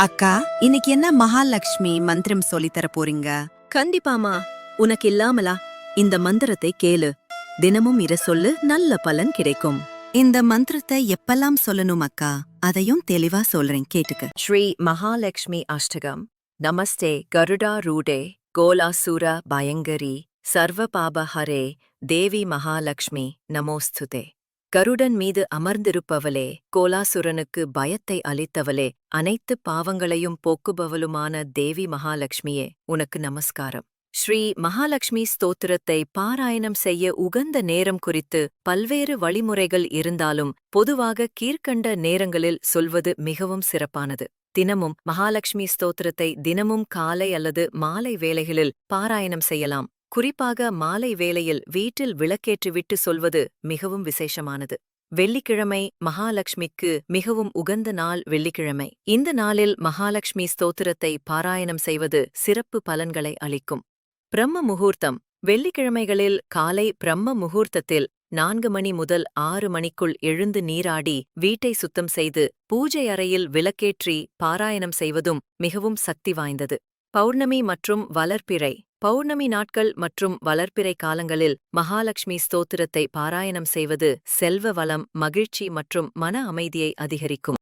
அக்கா இன்னைக்கு என்ன மகாலட்சுமி மந்திரம் சொல்லித் தர போறீங்க? கண்டிப்பாமா உனக்கு இல்லாமலா? இந்த மந்திரத்தை கேளு. தினமும் இர சொல்லு நல்ல பலன் கிடைக்கும். இந்த மந்திரத்தை எப்பெல்லாம் சொல்லணும் அக்கா? அதையும் தெளிவா சொல்றேன் கேட்டுக்க. ஸ்ரீ மகாலட்சுமி அஷ்டகம். நமஸ்தே கருடா ரூடே கோலாசுர பயங்கரி சர்வ பாப ஹரே தேவி மகாலட்சுமி நமோஸ்துதே. கருடன் மீது அமர்ந்திருப்பவளே கோலாசுரனுக்கு பயத்தை அளித்தவளே அனைத்து பாவங்களையும் போக்குபவளுமான தேவி மகாலட்சுமியே உனக்கு நமஸ்காரம். ஸ்ரீ மகாலட்சுமி ஸ்தோத்திரத்தை பாராயணம் செய்ய உகந்த நேரம் குறித்து பல்வேறு வழிமுறைகள் இருந்தாலும் பொதுவாக கீழ்க்கண்ட நேரங்களில் சொல்வது மிகவும் சிறப்பானது. தினமும் மகாலட்சுமி ஸ்தோத்திரத்தை தினமும் காலை அல்லது மாலை வேளைகளில் பாராயணம் செய்யலாம். குறிப்பாக மாலை வேளையில் வீட்டில் விளக்கேற்றிவிட்டு சொல்வது மிகவும் விசேஷமானது. வெள்ளிக்கிழமை மகாலட்சுமிக்கு மிகவும் உகந்த நாள் வெள்ளிக்கிழமை. இந்த நாளில் மகாலட்சுமி ஸ்தோத்திரத்தை பாராயணம் செய்வது சிறப்பு பலன்களை அளிக்கும். பிரம்ம முகூர்த்தம். வெள்ளிக்கிழமைகளில் காலை பிரம்ம முகூர்த்தத்தில் நான்கு மணி முதல் ஆறு மணிக்குள் எழுந்து நீராடி வீட்டை சுத்தம் செய்து பூஜை அறையில் விளக்கேற்றி பாராயணம் செய்வதும் மிகவும் சக்தி வாய்ந்தது. பௌர்ணமி மற்றும் வளர்ப்பிறை பௌர்ணமி நாட்கள் மற்றும் வளர்ப்பிறை காலங்களில் மகாலட்சுமி ஸ்தோத்திரத்தை பாராயணம் செய்வது செல்வ வளம் மகிழ்ச்சி மற்றும் மன அமைதியை அதிகரிக்கும்.